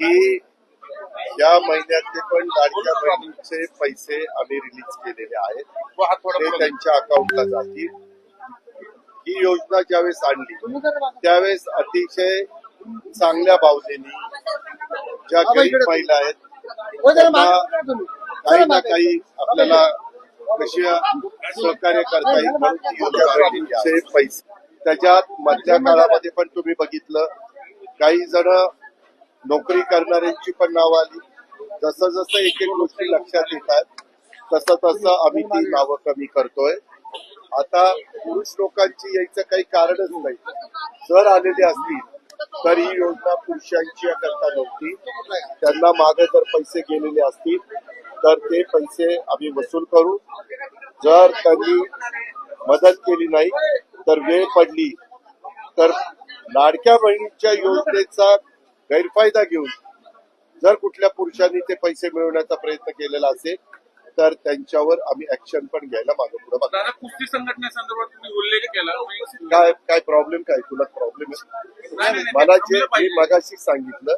की या महिन्यातले पण लाडक्या बहिणीचे पैसे आम्ही रिलीज केलेले आहेत. ते त्यांच्या अकाउंटला जातील. ही योजना ज्यावेळेस आणली त्यावेळेस अतिशय चांगल्या भावनेनी ज्या गरीब महिला आहेत त्यांना काही ना काही आपल्याला कशी सहकार्य करता येईल म्हणून. पैसे त्याच्यात मधल्या काळामध्ये पण तुम्ही बघितलं काही जण नोकरी करणाऱ्यांची पण नावं आली. जसं जसं एक एक गोष्टी लक्षात येतात तसं तसं आम्ही ती नावं कमी करतोय. आता पुरुष लोकांची यायचं काही कारणच नाही. जर आलेले असतील तर ही योजना पुरुषांची करता नव्हती. त्यांना मागे जर पैसे गेलेले असतील तर ते पैसे आम्ही वसूल करू. जर त्यांनी मदत केली नाही तर वेळ पडली तर लाडक्या बहिणीच्या योजनेचा गैरफायदा घेऊन जर कुठल्या पुरुषांनी ते पैसे मिळवण्याचा प्रयत्न केलेला असेल तर त्यांच्यावर आम्ही ऍक्शन पण घ्यायला मागे पुढे दादा कुस्ती संघटनेसंदर्भात तुम्ही उल्लेख केला. काय काय प्रॉब्लेम काय? तुला प्रॉब्लेम आहे? मला जे मी. मगाशी सांगितलं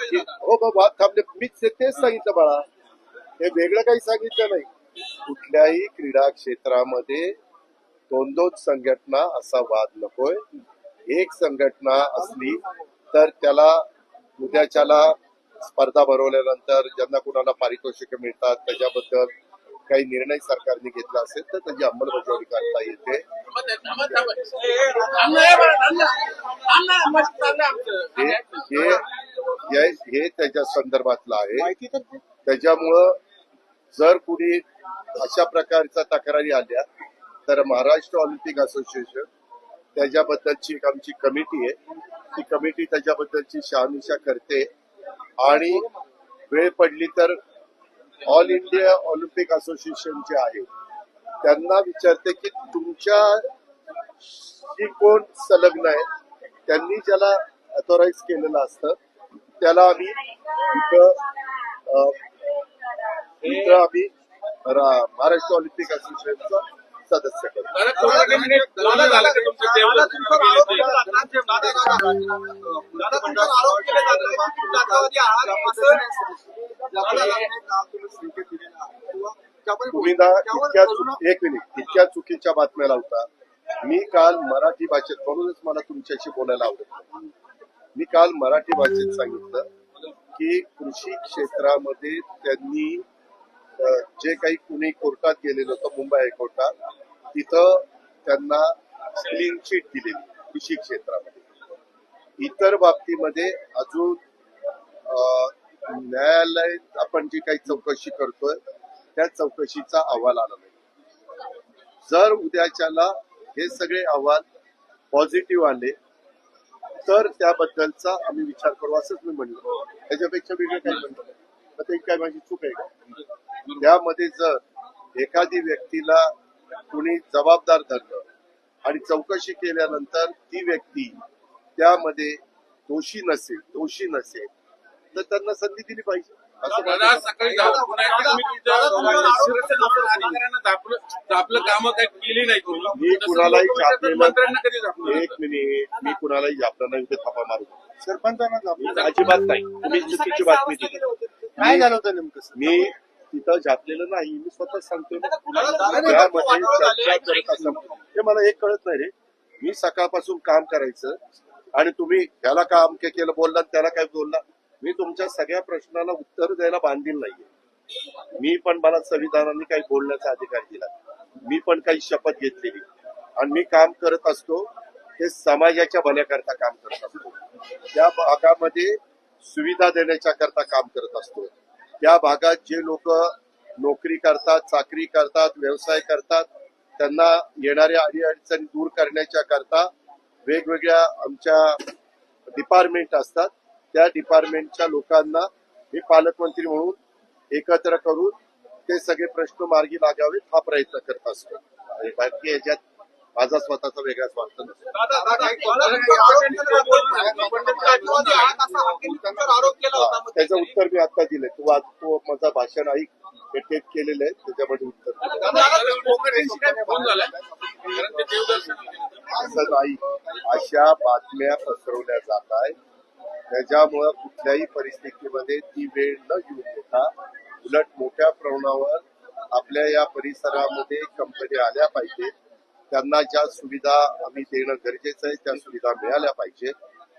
की. हो बाबा वाद थांबले. मीच तेच सांगितलं बाळा. हे वेगळं काही सांगितलं नाही. कुठल्याही क्रीडा क्षेत्रामध्ये दोन दोन संघटना असा वाद नकोय. एक संघटना असली तर त्याला उद्याच्याला स्पर्धा भरवल्यानंतर ज्यांना कुणाला पारितोषिक मिळतात त्याच्याबद्दल काही निर्णय सरकारने घेतला असेल तर त्याची अंमलबजावणी करता येते. हे हे हे त्याच्या संदर्भातलं आहे. त्याच्यामुळं जर कुणी अशा प्रकारच्या तक्रारी आल्या तर महाराष्ट्र ऑलिम्पिक असोसिएशन त्याच्याबद्दलची एक आमची कमिटी आहे. ती कमिटी त्याच्याबद्दलची शहानिशा करते. आणि वेळ पडली तर ऑल इंडिया ऑलिम्पिक असोसिएशन जे आहे त्यांना विचारते की तुमच्या ही कोण संलग्न आहे? त्यांनी ज्याला अथॉराईज केलेलं असतं त्याला आम्ही इथं आम्ही महाराष्ट्र ऑलिम्पिक असोसिएशनचा सदस्य करतो दादा, कोर्टाने म्हणजे तुम्ही एक मिनिट. इतक्या चुकीच्या बातम्या लावता. मी काल मराठी भाषेत म्हणूनच मला तुमच्याशी बोलायला आवडत मी काल मराठी भाषेत सांगितलं की कृषी क्षेत्रामध्ये त्यांनी जे काही कुणी कोर्टात गेलेलं होतं मुंबई हायकोर्टात तिथं त्यांना क्लीन चिट दिलेली कृषी क्षेत्रामध्ये. इतर बाबतीमध्ये अजून न्यायालय आपण जी काही चौकशी करतोय त्या चौकशीचा अहवाल आला नाही. जर उद्याच्याला हे सगळे अहवाल पॉझिटिव्ह आले तर त्याबद्दलचा आम्ही विचार करू असंच मी म्हणलो. त्याच्यापेक्षा वेगळं काही म्हणलं तर मग ते काय माझी चूक आहे का? त्यामध्ये जर एखादी व्यक्तीला कुणी जबाबदार धरलं आणि चौकशी केल्यानंतर ती व्यक्ती त्यामध्ये दोषी नसेल दोषी नसेल तर त्यांना संधी दिली पाहिजे. मी कुणालाही एक मिनिट. मी कुणालाही झापलं नाही इथे थापा मारू सरपंचांना. अजिबात नाही. तुम्ही चुकीची बातमी दिली. काय झालं होतं नेमकं सर? मी तिथं झापलेलं नाही मी स्वतः त्यामध्ये करत असं हे मला एक कळत नाही रे. मी सकाळपासून काम करायचं आणि तुम्ही ह्याला का अमके केलं बोलला त्याला काय बोलला मी तुमच्या सगळ्या प्रश्नाला उत्तर द्यायला बांधील नाहीये. मी पण मला संविधानाने काही बोलण्याचा अधिकार दिला. मी पण काही शपथ घेतलेली. आणि मी काम करत असतो ते समाजाच्या भल्याकरता काम करत असतो. त्या भागामध्ये सुविधा देण्याच्या करता काम करत असतो. त्या भागात जे लोक नोकरी करतात चाकरी करतात व्यवसाय करतात त्यांना येणाऱ्या अडीअडचणी दूर करण्याच्या करता वेगवेगळ्या आमच्या डिपार्टमेंट असतात. त्या डिपार्टमेंटच्या लोकांना मी पालकमंत्री म्हणून एकत्र करून ते सगळे प्रश्न मार्गी लागावेत हा प्रयत्न करत असतो. आणि बाकी याच्यात माझा स्वतःचा वेगळा स्वार्थ नसतो. दादा, दादा, आरोप केला होता मग त्याचं उत्तर मी आता दिलंय. तू आज तो माझा भाषण ऐक हे टेप केलेलं आहे त्याच्यामध्ये उत्तर असं नाही. अशा बातम्या पसरवल्या जात आहेत. त्याच्यामुळं कुठल्याही परिस्थितीमध्ये ती वेळ न येऊ देता उलट मोठ्या प्रमाणावर आपल्या या परिसरामध्ये कंपन्या आल्या पाहिजे त्यांना ज्या सुविधा आम्ही देणं गरजेचं आहे त्या सुविधा मिळाल्या पाहिजे.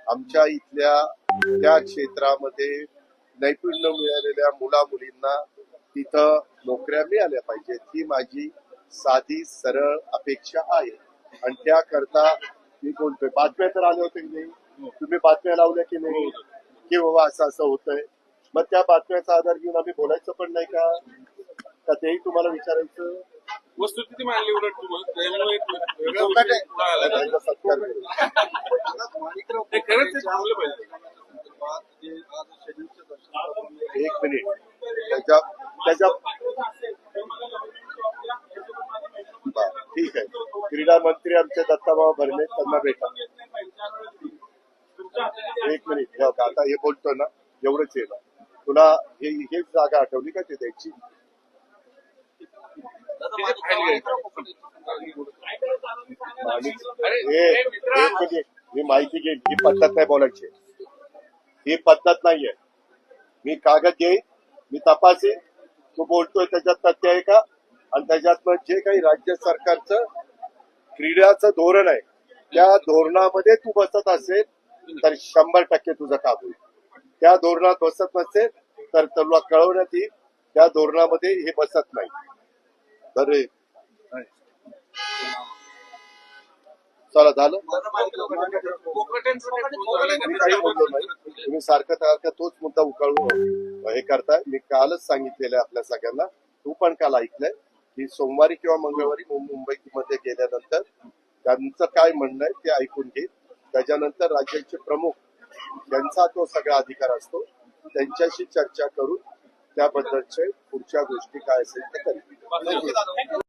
आमच्या इथल्या त्या क्षेत्रामध्ये नैपुण्य मिळालेल्या मुला मुलींना तिथं नोकऱ्या मिळाल्या पाहिजेत ही माझी साधी सरळ अपेक्षा आहे. आणि त्याकरता मी बोलतोय बातम्या तर आल्या होत्या की नाही? तुम्ही बातम्या लावल्या की नाही? की बाबा असं असं होतंय. मग त्या बातम्याचा आधार घेऊन आम्ही बोलायचं पण नाही का? का तेही तुम्हाला विचारायचं? वस्तुस्थिती मांडली उलट तुम्हाला खरंच थांबलं पाहिजे? एक मिनिट. त्याच्या त्याच्या ठीक आहे. क्रीडा मंत्री आमचे दत्ताभाऊ भरणे त्यांना भेटा. एक मिनिट. आता हे बोलतो ना एवढंच ना. तुला हे हेच जागा आठवली का ते द्यायची मी माहिती घेईन. ही पद्धत नाही बोलायची. ही पद्धत नाहीये. मी कागद घेईन मी तपासेन. तू बोलतोय त्याच्यात तथ्य आहे का? आणि त्याच्यात जे काही राज्य सरकारचं क्रीडाचं धोरण आहे त्या धोरणामध्ये तू बसत असेल तर शंभर टक्के तुझं काम होईल. त्या धोरणात बसत नसेल तर तुला कळवण्यात येईल त्या धोरणामध्ये हे बसत नाही. हे- चला झालं? तुम्ही सारखं सारखं तोच मुद्दा उकाळून हे करताय. मी कालच सांगितलेलं आहे आपल्या सगळ्यांना. तू पण काल ऐकलंय की सोमवारी किंवा मंगळवारी मुंबईमध्ये गेल्यानंतर त्यांचं काय म्हणणं आहे ते ऐकून घे. त्याच्यानंतर राज्याचे प्रमुख यांचा तो सगळा अधिकार असतो. त्यांच्याशी चर्चा करून त्याबद्दलचे पुढच्या गोष्टी काय असेल ते करेल El parque más se.